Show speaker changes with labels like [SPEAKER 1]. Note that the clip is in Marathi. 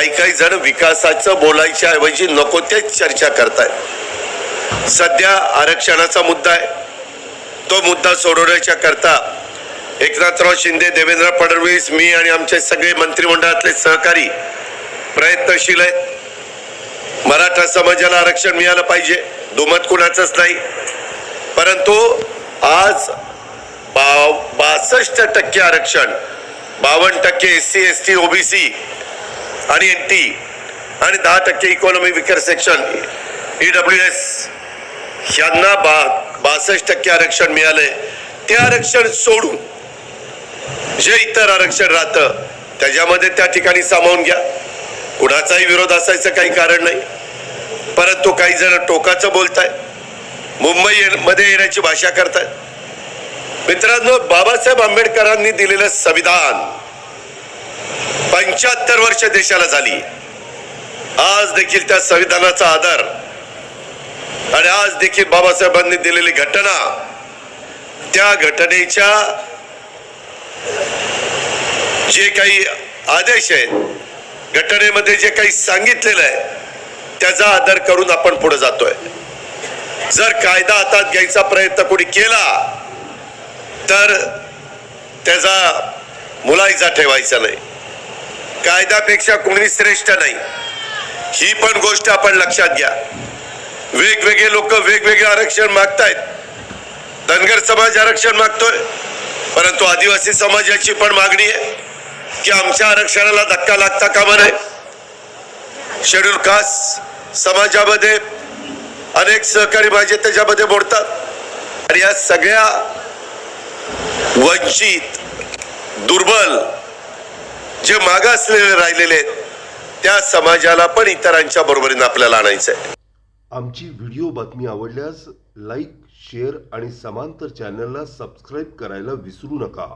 [SPEAKER 1] काही काही जण विकासाचं बोलायच्या ऐवजी नको तेच चर्चा करतायत. सध्या आरक्षणाचा मुद्दा आहे. तो मुद्दा सोडवण्याच्या करता एकनाथराव शिंदे देवेंद्र फडणवीस मी आणि आमचे सगळे मंत्रिमंडळातले सहकारी प्रयत्नशील आहेत. मराठा समाजाला आरक्षण मिळालं पाहिजे. दुमत कुणाचंच नाही. परंतु आज बा बासष्ट टक्के आरक्षण बावन्न टक्के S C S T OBC आणि एन टी. आणि दहा टक्के economy weaker section E W S यांना बा बासष्ट टक्के आरक्षण मिळालंय. ते आरक्षण सोडून जे इतर आरक्षण राहतं त्याच्यामध्ये त्या ठिकाणी सामावून घ्या. कुणाचाही विरोध असायचं काही कारण नाही. परंतु काही जण टोकाचं बोलताय मुंबई मध्ये येण्याची भाषा करतायत. मित्रांनो बाबासाहेब आंबेडकरांनी दिलेलं संविधान पंच्याहत्तर वर्ष देशाला झाली. आज देखील त्या संविधानाचा आदर आणि आज देखील बाबासाहेबांनी दिलेली घटना त्या घटनेच्या जे काही आदेश आहेत घटनेमध्ये जे काही सांगितलेलं आहे त्याचा आदर करून आपण पुढे जातोय. जर कायदा हातात घ्यायचा प्रयत्न कोणी केला तर त्याचा मुलायचा ठेवायचा नाही. कायद्यापेक्षा कोणी श्रेष्ठ नाही. ही पण गोष्ट आपण लक्षात घ्या. वेगवेगळे लोक वेगवेगळे आरक्षण मागतायत. धनगर समाज आरक्षण मागतोय. परंतु आदिवासी समाजाची पण मागणी आहे की आमच्या आरक्षणाला धक्का लागता कामा नये. शेड्यूल कास्ट समाजामध्ये अनेक सहकारी माझे त्याच्यामध्ये मोडतात. आणि या सगळ्या वंचित दुर्बल जे मागासलेले राहिलेले आहेत त्या समाजाला पण इतरांच्या बरोबरीने आपल्याला आणायचं आहे
[SPEAKER 2] आमची व्हिडिओ बातमी आवडल्यास लाईक शेअर आणि समांतर चॅनलला सबस्क्राईब करायला विसरू नका.